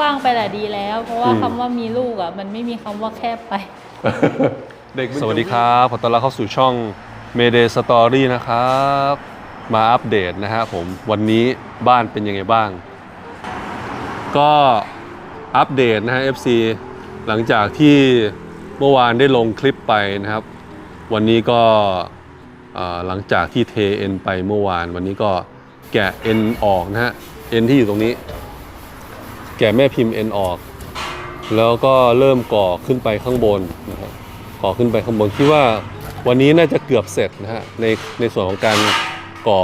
กว้างไปแหละดีแล้ว เพราะว่าอืม คำว่ามีลูกอะมันไม่มีคำว่าแคบไป เด็กสวัสดีครับขอต้อนรับเข้าสู่ช่อง Mayday Story นะครับ มาอัปเดตนะฮะผมวันนี้บ้านเป็นยังไงบ้าง ก็อัปเดตนะฮะ FC หลังจากที่เมื่อวานได้ลงคลิปไปนะครับ วันนี้ก็เอ่อหลังจากที่เทเอ็นไปเมื่อวาน วันนี้ก็แกะเอ็นออกนะฮะเอ็นที่อยู่ตรงนี้ แกะแม่พิมพ์เอ็นออก แล้วก็เริ่มก่อขึ้นไปข้างบนนะครับก่อขึ้นไปข้างบนคิดว่าวันนี้น่าจะเกือบเสร็จนะฮะในในส่วนของการก่อ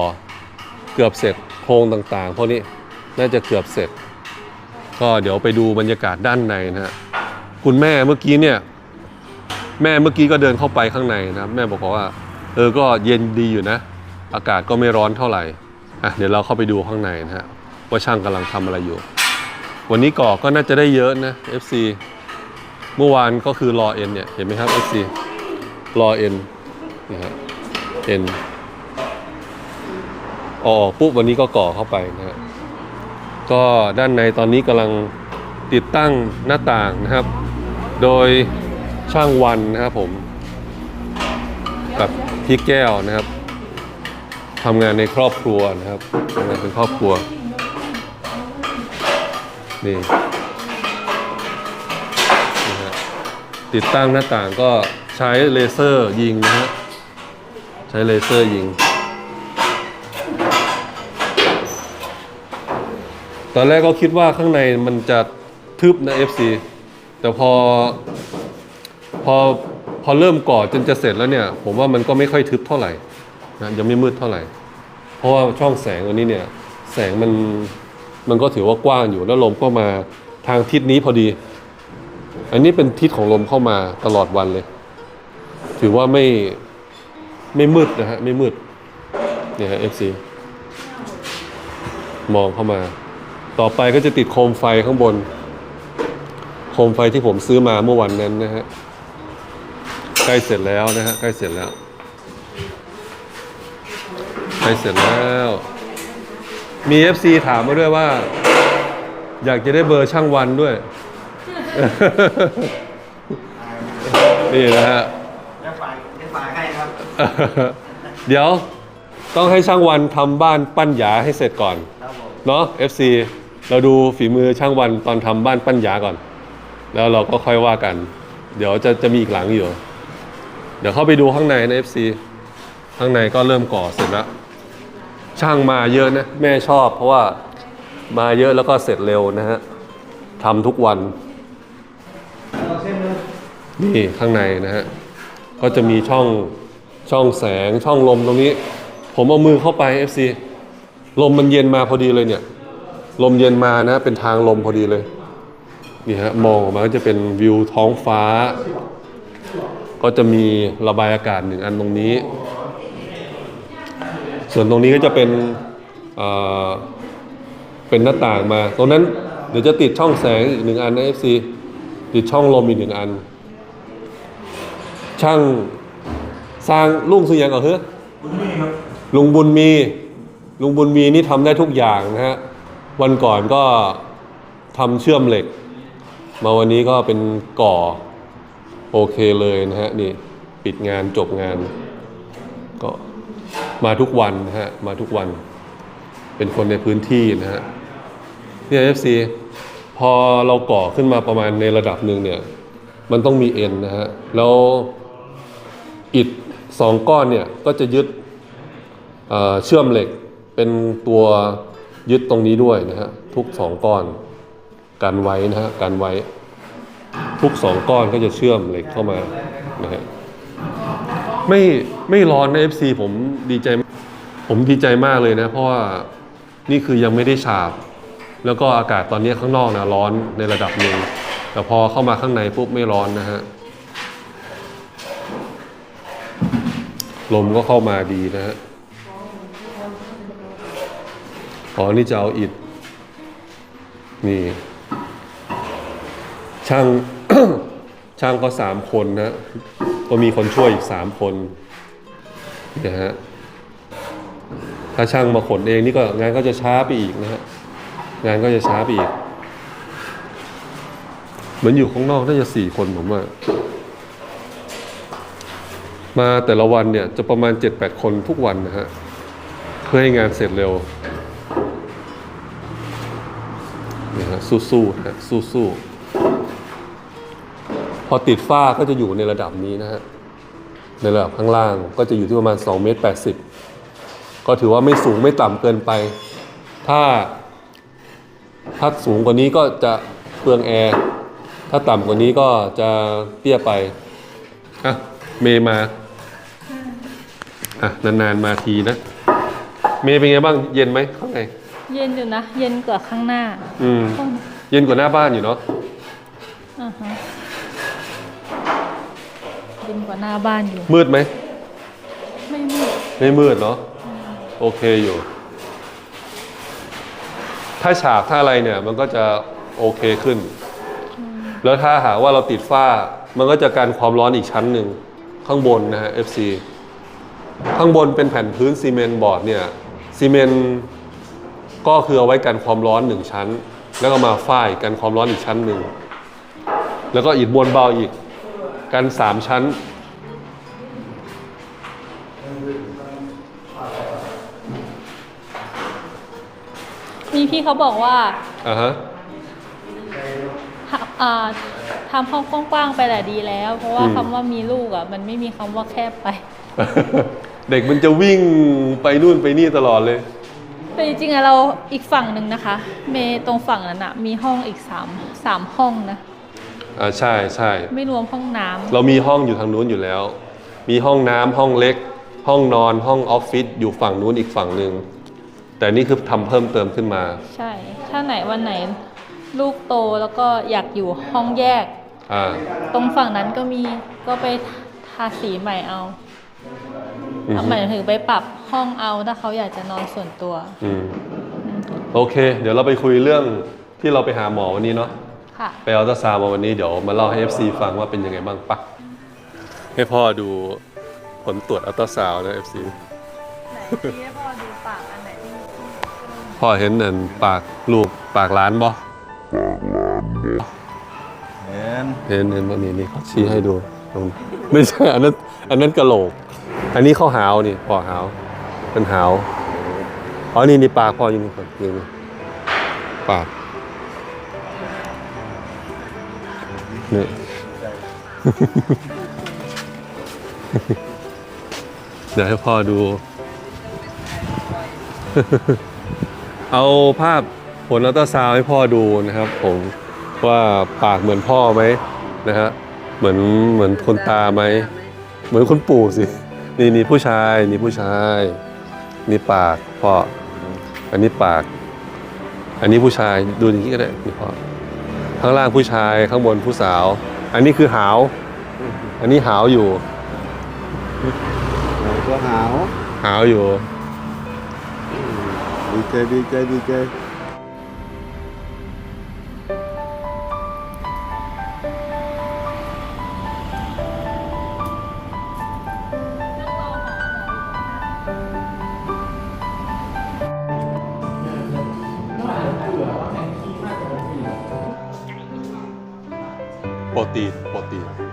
เกือบเสร็จโครงต่างๆพวกนี้น่าจะเกือบเสร็จ ก็เดี๋ยวไปดูบรรยากาศด้านในนะฮะคุณแม่เมื่อกี้เนี่ยแม่เมื่อกี้ก็เดินเข้าไปข้างในนะแม่บอกว่า เออก็เย็นดีอยู่นะ อากาศก็ไม่ร้อนเท่าไหร่อะเดี๋ยวเราเข้าไปดูข้างในนะฮะว่าช่างกำลังทำอะไรอยู่ วันนี้ก่อก็น่าจะได้เยอะนะ FC เมื่อวานก็คือรอเอ็นเนี่ยเห็นไหมครับ FC รอเอ็นนะฮะเอ็นออกปุ๊บวันนี้ก็ก่อเข้าไปนะฮะก็ด้านในตอนนี้กำลังติดตั้งหน้าต่างนะครับ โดยช่างวันนะครับผม กับพี่แก้วนะครับทำงานในครอบครัวนะครับทำงานเป็นครอบครัว นี่นะฮะติดตั้งหน้าต่างก็ใช้เลเซอร์ยิงนะฮะ ใช้เลเซอร์ยิง ตอนแรกก็คิดว่าข้างในมันจะทึบนะ FC แต่พอ พอ พอเริ่มก่อจนจะเสร็จแล้วเนี่ย ผมว่ามันก็ไม่ค่อยทึบเท่าไหร่นะยังไม่มืดเท่าไหร่ เพราะว่าช่องแสงตัวนี้เนี่ย แสงมัน มันก็ถือว่ากว้างอยู่แล้วลมก็มาทางทิศนี้พอดี อันนี้เป็นทิศของลมเข้ามาตลอดวันเลย ถือว่าไม่ไม่มืดนะฮะไม่มืดเนี่ยฮะ FC มองเข้ามา ต่อไปก็จะติดโคมไฟข้างบน โคมไฟที่ผมซื้อมาเมื่อวันนั้นนะฮะใกล้เสร็จแล้วนะฮะใกล้เสร็จแล้วใกล้เสร็จแล้ว มี FC ถามมาด้วยว่า อยากจะได้เบอร์ช่างวันด้วย นี่นะฮะ จะฝากจะฝากให้ครับ เดี๋ยวต้องให้ช่างวันทำบ้านปั้นหยาให้เสร็จก่อน ครับผม เนาะ FC เราดูฝีมือช่างวันตอนทำบ้านปั้นหยาก่อน แล้วเราก็ค่อยว่ากัน เดี๋ยวจะจะมีอีกหลังอยู่ เดี๋ยวเข้าไปดูข้างในนะ FC ข้างในก็เริ่มก่อเสร็จแล้ว ช่างมาเยอะนะ แม่ชอบเพราะว่ามาเยอะแล้วก็เสร็จเร็วนะฮะทำทุกวัน นี่ข้างในนะฮะ ก็จะมีช่องช่องแสงช่องลมตรงนี้ ผมเอามือเข้าไป FC ลมมันเย็นมาพอดีเลยเนี่ย ลมเย็นมานะ เป็นทางลมพอดีเลย นี่ฮะมองออกมาก็จะเป็นวิวท้องฟ้า ก็จะมีระบายอากาศหนึ่งอันตรงนี้ ส่วนตรงนี้ก็จะเป็นเป็นหน้าต่างมา ตรงนั้นเดี๋ยวจะติดช่องแสงอีกหนึ่งอันนะ FC ติดช่องลมอีกหนึ่งอัน ช่างสร้างลุงสุยังก่อเฮ้บุญมีครับลุงบุญมี ลุงบุญมีนี่ทำได้ทุกอย่างนะฮะ วันก่อนก็ทำเชื่อมเหล็ก มาวันนี้ก็เป็นก่อ โอเคเลยนะฮะ นี่ ปิดงานจบงาน มาทุกวันนะฮะมาทุกวัน เป็นคนในพื้นที่นะฮะเนี่ย FC พอเราก่อขึ้นมาประมาณในระดับหนึ่งเนี่ย มันต้องมีเอ็นนะฮะแล้วอิฐสองก้อนเนี่ยก็จะยึดเเชื่อมเหล็กเป็นตัวยึดตรงนี้ด้วยนะฮะทุกสองก้อนกันไว้นะฮะกันไว้ ทุกสองก้อนก็จะเชื่อมเหล็กเข้ามานะฮะ ไม่ไม่ร้อนนะ FC ผมดีใจ ผมดีใจมากเลยนะ เพราะว่านี่คือยังไม่ได้ฉาบ แล้วก็อากาศตอนนี้ข้างนอกนะร้อนในระดับหนึ่งแต่พอเข้ามาข้างในปุ๊บไม่ร้อนนะฮะลมก็เข้ามาดีนะฮะอ๋อนี่จะเอาอิฐนี่ ช่างช่างก็สามคนนะ ก็มีคนช่วยอีกสามคนนะฮะถ้าช่างมาขนเองนี่ก็งานก็จะช้าไปอีกนะฮะงานก็จะช้าไปอีก เหมือนอยู่ข้างนอกน่าจะสี่คนผมว่ามาแต่ละวันเนี่ยจะประมาณ 7-8 คนทุกวันนะฮะ เพื่อให้งานเสร็จเร็วนี่ฮะสู้ๆฮะสู้ๆ พอติดฝ้าก็จะอยู่ในระดับนี้นะฮะในระดับข้างล่างก็จะอยู่ที่ประมาณ2เมตร80 ก็ถือว่าไม่สูงไม่ต่ำเกินไป ถ้า ถ้าสูงกว่านี้ก็จะเปลืองแอร์ ถ้าต่ำกว่านี้ก็จะเตี้ยไปอะเมย์มาอะนานๆมาทีนะ เมย์เป็นไงบ้างเย็นไหมข้างในเย็นอยู่นะ เย็นกว่าข้างหน้า อืม เย็นกว่าหน้าบ้านอยู่เนาะอ่าฮะ เย็นกว่าหน้าบ้านอยู่ มืดไหม ไม่มืด ไม่มืดเนาะโอเคอยู่ ถ้าฉากถ้าอะไรเนี่ยมันก็จะโอเคขึ้น แล้วถ้าหากว่าเราติดฝ้า มันก็จะการความร้อนอีกชั้นหนึ่งข้างบนนะฮะ FC ข้างบนเป็นแผ่นพื้นซีเมนต์บอร์ดเนี่ยซีเมนต์ก็คือเอาไว้กันความร้อนหนึ่งชั้น แล้วก็มาฝ้ายกันความร้อนอีกชั้นหนึ่ง แล้วก็อิฐมวลเบาอีก กันสามชั้น มีพี่เขาบอกว่าอ่าฮะทำอ่าทำห้องกว้างๆไปแหละดีแล้ว เพราะว่าอืม คำว่ามีลูกอะ มันไม่มีคำว่าแคบไป เด็กมันจะวิ่งไปนู่นไปนี่ตลอดเลย แต่จริงๆอะเราอีกฝั่งหนึ่งนะคะ เมย์ตรงฝั่งนั้นอะมีห้องอีกสามสามห้องนะ อ่าใช่ใช่ไม่รวมห้องน้ำเรามีห้องอยู่ทางนู้นอยู่แล้ว มีห้องน้ำห้องเล็ก ห้องนอนห้องออฟฟิศอยู่ฝั่งนู้นอีกฝั่งหนึ่งแต่นี่คือทำเพิ่มเติมขึ้นมา ใช่ ถ้าไหนวันไหนลูกโตแล้วก็อยากอยู่ห้องแยก อ่า ตรงฝั่งนั้นก็มีก็ไปทาสีใหม่เอาอืม หมายถึงไปปรับห้องเอาถ้าเขาอยากจะนอนส่วนตัว อืม โอเค เดี๋ยวเราไปคุยเรื่องที่เราไปหาหมอวันนี้เนาะ ค่ะ ไปอัลตราซาวด์มาวันนี้เดี๋ยวมาเล่าให้ FC ฟังว่าเป็นยังไงบ้างปะให้พ่อดูผลตรวจอัลตราซาวด์นะ FC ไหนที่ให้พ่อดูปากอันไหนที่พ่อเห็นนั่นปากลูกปากล้านบ่เห็นเห็นเห็นว่านี่นี่เขาชี้ให้ดูตรงไม่ใช่อันนั้นอันนั้นกระโหลก อันนี้เขาหาวนี่พ่อหาวเป็นหาวอ๋อนี่นี่ปากพ่ออยู่นี่ครับนี่นี่ปาก นี่ เดี๋ยวให้พ่อดู เอาภาพผลอัลตราซาวให้พ่อดูนะครับ ผมว่าปากเหมือนพ่อไหมนะฮะเหมือนเหมือนคนตาไหม เหมือนคุณปู่สิ นี่นี่ผู้ชายนี่ผู้ชาย นี่ปากพ่อ อันนี้ปาก อันนี้ผู้ชายดูอย่างนี้ก็ได้นี่พ่อ ข้างล่างผู้ชายข้างบนผู้สาว อันนี้คือหาว อันนี้หาวอยู่เราก็หาว หาวอยู่ ดีใจดีใจดีใจ পতির পতিরা